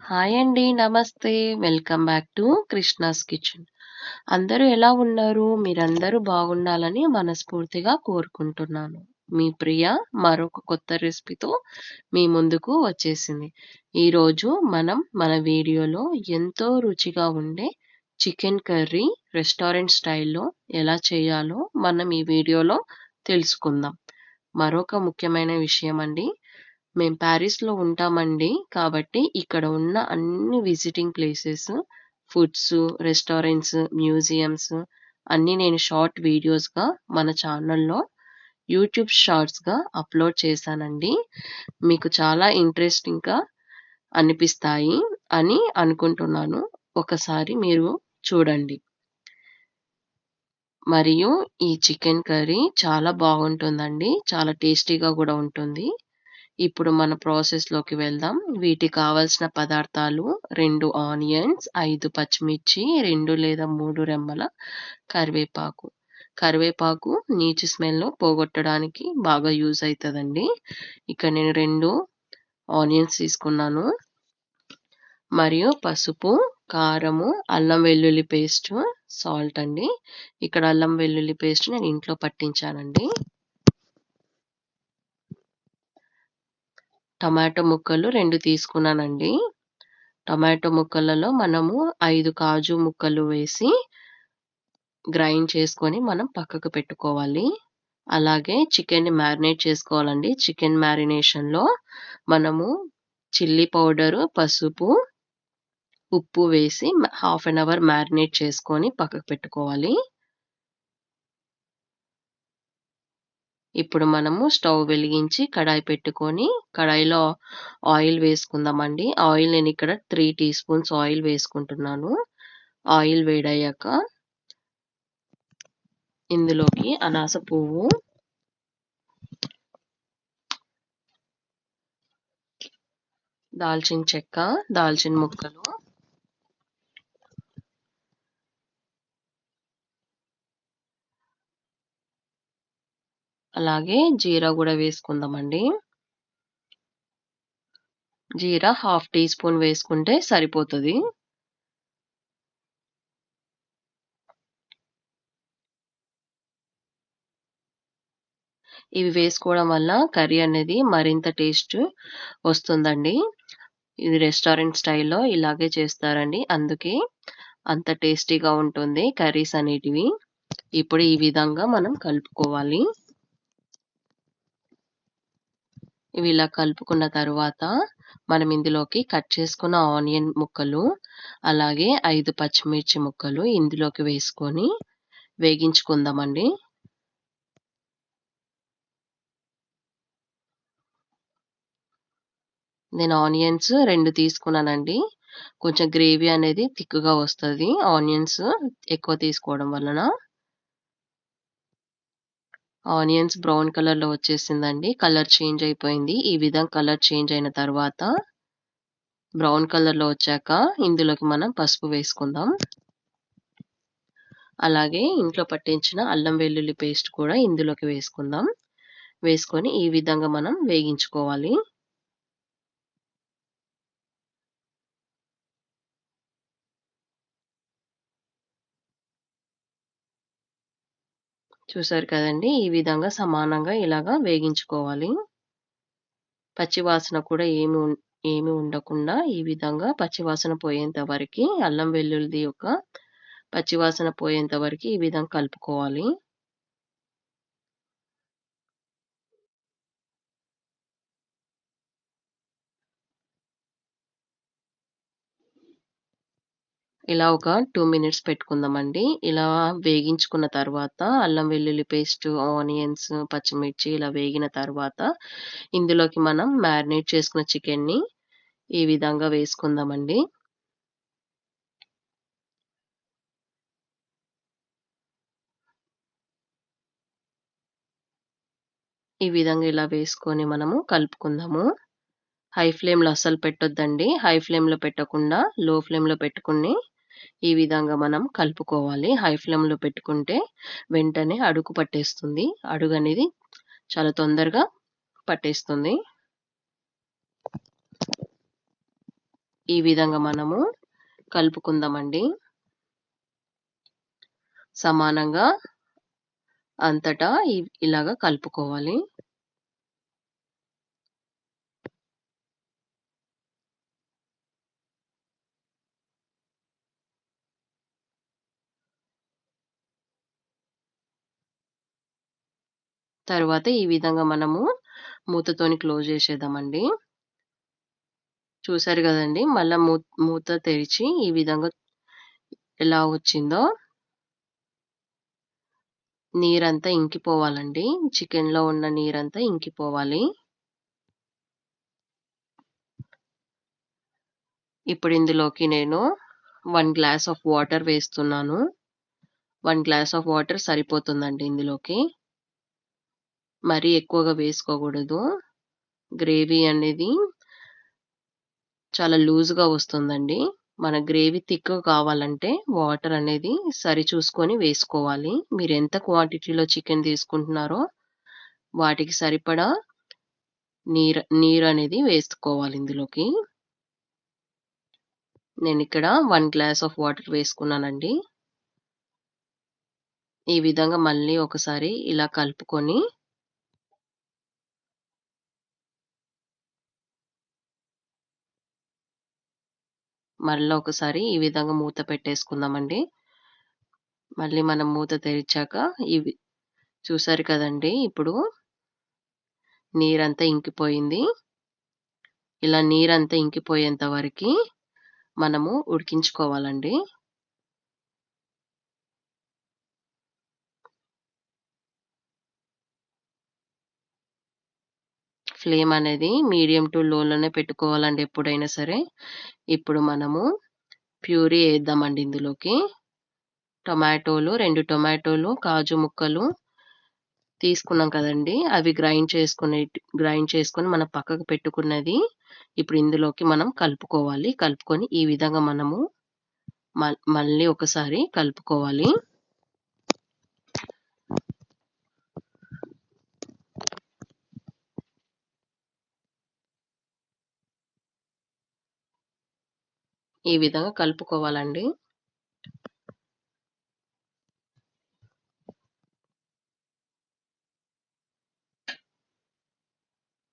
Hi అండి. నమస్తే. Welcome back to Krishna's kitchen. అందరూ ఎలా ఉన్నారు? మీరందరూ బాగుండాలని మనస్ఫూర్తిగా కోరుకుంటున్నాను. మీ ప్రియ మరొక కొత్త రెసిపీతో మీ ముందుకు వచ్చేసింది. ఈరోజు మనం మన వీడియోలో ఎంతో రుచిగా ఉండే చికెన్ కర్రీ రెస్టారెంట్ స్టైల్‌లో ఎలా చేయాలో మనం ఈ వీడియోలో తెలుసుకుందాం. మరొక ముఖ్యమైన విషయం అండి. మేం ప్యారిస్లో ఉంటామండి. కాబట్టి ఇక్కడ ఉన్న అన్ని visiting places, foods, restaurants, museums అన్నీ నేను షార్ట్ వీడియోస్‌గా మన ఛానల్లో యూట్యూబ్ షార్ట్స్‌గా అప్‌లోడ్ చేశానండి. మీకు చాలా ఇంట్రెస్టింగ్‌గా అనిపిస్తాయి అని అనుకుంటున్నాను. ఒకసారి మీరు చూడండి. మరియు ఈ చికెన్ కర్రీ చాలా బాగుంటుందండి. చాలా టేస్టీగా గూడా ఉంటుంది. ఇప్పుడు మన ప్రాసెస్‌లోకి వెళ్దాం. వీటికి కావాల్సిన పదార్థాలు రెండు ఆనియన్స్, ఐదు పచ్చిమిర్చి, రెండు లేదా మూడు రెమ్మల కరివేపాకు. కరివేపాకు నీచు స్మెల్‌ను పోగొట్టడానికి బాగా యూజ్ అవుతుందండి ఇక్కడ నేను రెండు ఆనియన్స్ తీసుకున్నాను. మరియు పసుపు, కారము, అల్లం వెల్లుల్లి పేస్ట్, సాల్ట్ అండి. ఇక్కడ అల్లం వెల్లుల్లి పేస్ట్ నేను ఇంట్లో పట్టించానండి. టమాటో ముక్కలు 2 తీసుకున్నానండి. టమాటో ముక్కలలో మనము 5 కాజు ముక్కలు వేసి గ్రైండ్ చేసుకొని మనం పక్కకు పెట్టుకోవాలి. అలాగే చికెన్‌ని మ్యారినేట్ చేసుకోవాలండి. చికెన్ మ్యారినేషన్‌లో మనము చిల్లీ పౌడరు, పసుపు, ఉప్పు వేసి హాఫ్ ఎన్ అవర్ మ్యారినేట్ చేసుకొని పక్కకు పెట్టుకోవాలి. ఇప్పుడు మనము స్టవ్ వెలిగించి కడాయి పెట్టుకొని కడాయిలో ఆయిల్ వేసుకుందామండి. ఆయిల్ నేను ఇక్కడ త్రీ టీ స్పూన్స్ ఆయిల్ వేసుకుంటున్నాను. ఆయిల్ వేడయ్యాక ఇందులోకి అనాస పువ్వు దాల్చిన చెక్క, దాల్చిన ముక్కలు అలాగే జీరా కూడా వేసుకుందామండి. జీరా హాఫ్ టీ స్పూన్ వేసుకుంటే సరిపోతుంది ఇవి వేసుకోవడం వల్ల కర్రీ అనేది మరింత టేస్ట్ వస్తుందండి. ఇది రెస్టారెంట్ స్టైల్‌లో ఇలాగే చేస్తారండి. అందుకే అంత టేస్టీగా ఉంటుంది కర్రీస్ అనేటివి. ఇప్పుడు ఈ విధంగా మనం కలుపుకోవాలి. ఇవి ఇలా కలుపుకున్న తర్వాత మనం ఇందులోకి కట్ చేసుకున్న ఆనియన్ ముక్కలు, అలాగే ఐదు పచ్చిమిర్చి ముక్కలు ఇందులోకి వేసుకొని వేగించుకుందామండి. నేను ఆనియన్స్ రెండు తీసుకున్నానండి. కొంచెం గ్రేవీ అనేది థిక్‌గా వస్తుంది ఆనియన్స్ ఎక్కువ తీసుకోవడం వలన. ఆనియన్స్ బ్రౌన్ కలర్‌లో వచ్చేసిందండి. కలర్ చేంజ్ అయిపోయింది. ఈ విధంగా కలర్ చేంజ్ అయిన తర్వాత బ్రౌన్ కలర్‌లో వచ్చాక ఇందులోకి మనం పసుపు వేసుకుందాం. అలాగే ఇంట్లో పట్టించిన అల్లం వెల్లుల్లి పేస్ట్ కూడా ఇందులోకి వేసుకుందాం. వేసుకొని ఈ విధంగా మనం వేగించుకోవాలి. చూసారు కదండీ! ఈ విధంగా సమానంగా ఇలాగా వేగించుకోవాలి. పచ్చివాసన కూడా ఏమి ఉం ఏమి ఉండకుండా ఈ విధంగా పచ్చివాసన పోయేంత వరకి అల్లం వెల్లుల్లిది యొక్క పచ్చివాసన పోయేంత వరకు ఈ విధంగా కలుపుకోవాలి. ఇలా ఒక టూ మినిట్స్ పెట్టుకుందామండి. ఇలా వేగించుకున్న తర్వాత అల్లం వెల్లుల్లి పేస్ట్, ఆనియన్స్, పచ్చిమిర్చి ఇలా వేగిన తర్వాత ఇందులోకి మనం మ్యారినేట్ చేసుకున్న చికెన్‌ని ఈ విధంగా వేసుకుందామండి. ఈ విధంగా ఇలా వేసుకొని మనము కలుపుకుందాము. హై ఫ్లేమ్‌లో అస్సలు పెట్టొద్దండి. హై ఫ్లేమ్‌లో పెట్టకుండా లో ఫ్లేమ్‌లో పెట్టుకొని ఈ విధంగా మనం కలుపుకోవాలి. హై ఫ్లేమ్‌లో పెట్టుకుంటే వెంటనే అడుగు పట్టేస్తుంది. అడుగు అనేది చాలా తొందరగా పట్టేస్తుంది. ఈ విధంగా మనము కలుపుకుందామండి సమానంగా అంతటా ఇలాగా కలుపుకోవాలి తర్వాత ఈ విధంగా మనము మూతతోని క్లోజ్ చేసేద్దామండి. చూసారు కదండి మళ్ళా మూ మూత తెరిచి ఈ విధంగా ఎలా వచ్చిందో. నీరంతా ఇంకిపోవాలండి. చికెన్లో ఉన్న నీరంతా ఇంకిపోవాలి. ఇప్పుడు ఇందులోకి నేను వన్ గ్లాస్ ఆఫ్ వాటర్ వేస్తున్నాను. వన్ గ్లాస్ ఆఫ్ వాటర్ సరిపోతుందండి ఇందులోకి. మరీ ఎక్కువగా వేసుకోకూడదు. గ్రేవీ అనేది చాలా లూజ్గా వస్తుందండి. మన గ్రేవీ థిక్ కావాలంటే వాటర్ అనేది సరి చూసుకొని వేసుకోవాలి. మీరు ఎంత క్వాంటిటీలో చికెన్ తీసుకుంటున్నారో వాటికి సరిపడా నీరు నీరు అనేది వేసుకోవాలి ఇందులోకి. నేను ఇక్కడ వన్ గ్లాస్ ఆఫ్ వాటర్ వేసుకున్నానండి. ఈ విధంగా మళ్ళీ ఒకసారి ఇలా కలుపుకొని మళ్ళీ ఒకసారి ఈ విధంగా మూత పెట్టేసుకుందామండి. మళ్ళీ మనం మూత తెరిచాక ఇవి చూసారు కదండి ఇప్పుడు నీరంతా ఇంకిపోయింది. ఇలా నీరంతా ఇంకిపోయేంత వరకు మనము ఉడికించుకోవాలండి. ఫ్లేమ్ అనేది మీడియం టు లోలోనే పెట్టుకోవాలండి ఎప్పుడైనా సరే. ఇప్పుడు మనము ప్యూరీ వేద్దామండి ఇందులోకి. టొమాటోలు రెండు టొమాటోలు కాజు ముక్కలు తీసుకున్నాం కదండి. అవి గ్రైండ్ చేసుకునే గ్రైండ్ చేసుకొని మనం పక్కకు పెట్టుకున్నది ఇప్పుడు ఇందులోకి మనం కలుపుకోవాలి. కలుపుకొని ఈ విధంగా మనము మళ్ళీ ఒకసారి కలుపుకోవాలి. ఈ విధంగా కలుపుకోవాలండి.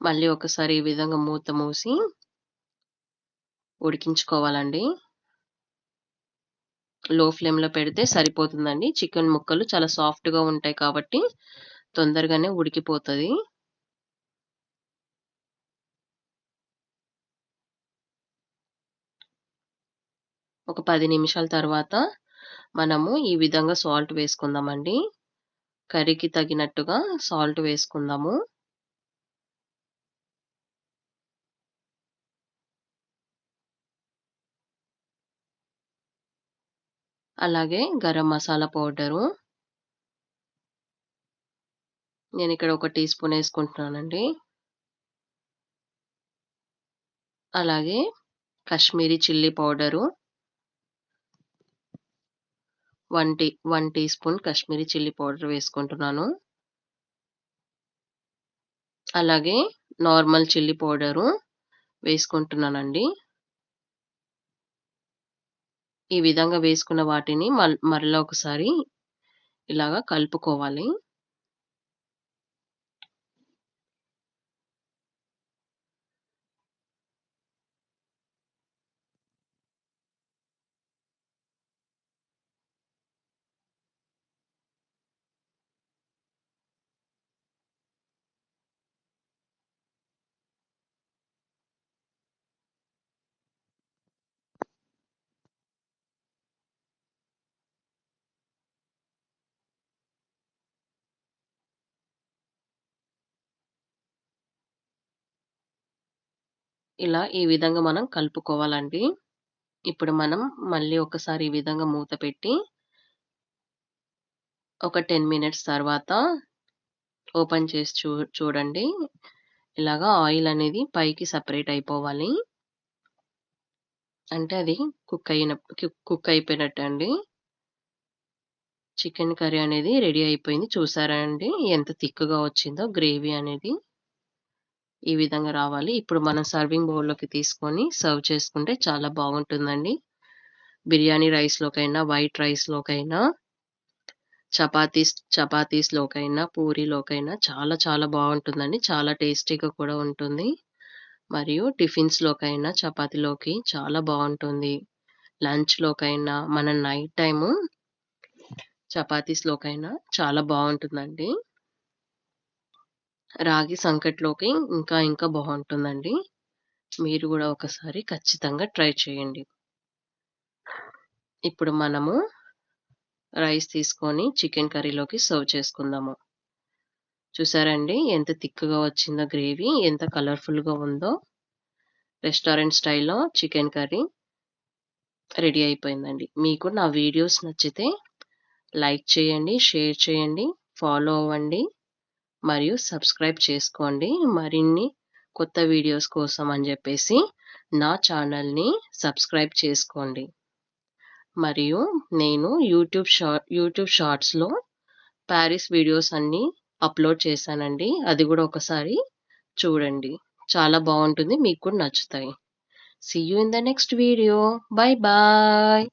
మళ్ళీ ఒకసారి ఈ విధంగా మూత మూసి ఉడికించుకోవాలండి. లో ఫ్లేమ్లో పెడితే సరిపోతుందండి. చికెన్ ముక్కలు చాలా సాఫ్ట్గా ఉంటాయి కాబట్టి తొందరగానే ఉడికిపోతుంది. ఒక పది నిమిషాల తర్వాత మనము ఈ విధంగా సాల్ట్ వేసుకుందామండి. కర్రీకి తగినట్టుగా సాల్ట్ వేసుకుందాము. అలాగే గరం మసాలా పౌడరు. నేను ఇక్కడ ఒక టీ స్పూన్ వేసుకుంటున్నానండి. అలాగే Kashmiri chilli powder. One tea one teaspoon Kashmiri chilli powder వేసుకుంటున్నాను. అలాగే నార్మల్ చిల్లీ పౌడరు వేసుకుంటున్నానండి. ఈ విధంగా వేసుకున్న వాటిని మరలా ఒకసారి ఇలాగా కలుపుకోవాలి. ఇలా ఈ విధంగా మనం కలుపుకోవాలండి. ఇప్పుడు మనం మళ్ళీ ఒకసారి ఈ విధంగా మూత పెట్టి ఒక టెన్ మినిట్స్ తర్వాత ఓపెన్ చేసి చూ చూడండి. ఇలాగా ఆయిల్ అనేది పైకి సపరేట్ అయిపోవాలి. అంటే అది కుక్ అయిన కుక్ అయిపోయినట్టు అండి. చికెన్ కర్రీ అనేది రెడీ అయిపోయింది. చూసారా అండి? ఎంత థిక్గా వచ్చిందో గ్రేవీ అనేది. ఈ విధంగా రావాలి. ఇప్పుడు మనం సర్వింగ్ బౌల్‌లోకి తీసుకొని సర్వ్ చేసుకుంటే చాలా బాగుంటుందండి. బిర్యానీ రైస్‌లోకైనా, వైట్ రైస్‌లోకైనా, చపాతీస్ చపాతీస్‌లోకైనా, పూరీలోకైనా చాలా చాలా బాగుంటుందండి. చాలా టేస్టీగా కూడా ఉంటుంది. మరియు టిఫిన్స్‌లోకైనా, చపాతీలోకి చాలా బాగుంటుంది. లంచ్‌లోకైనా, మన నైట్ టైము చపాతీస్‌లోకైనా చాలా బాగుంటుందండి. రాగి సంకట్లోకి ఇంకా ఇంకా బాగుంటుందండి. మీరు కూడా ఒకసారి ఖచ్చితంగా ట్రై చేయండి. ఇప్పుడు మనము రైస్ తీసుకొని చికెన్ కర్రీలోకి సర్వ్ చేసుకుందాము. చూసారండి ఎంత థిక్‌గా వచ్చిందో గ్రేవీ, ఎంత కలర్‌ఫుల్‌గా ఉందో. రెస్టారెంట్ స్టైల్‌లో చికెన్ కర్రీ రెడీ అయిపోయిందండి. మీకు నా వీడియోస్ నచ్చితే లైక్ చేయండి, షేర్ చేయండి, ఫాలో అవ్వండి. మరియు సబ్స్క్రైబ్ చేసుకోండి. మరిన్ని కొత్త వీడియోస్ కోసం అని చెప్పేసి నా ఛానల్‌ని సబ్స్క్రైబ్ చేసుకోండి. మరియు నేను యూట్యూబ్ షార్ట్ యూట్యూబ్ షార్ట్స్‌లో ప్యారిస్ వీడియోస్ అన్నీ అప్‌లోడ్ చేశానండి. అది కూడా ఒకసారి చూడండి. చాలా బాగుంటుంది. మీకు కూడా నచ్చుతాయి. See you in the next video. Bye bye.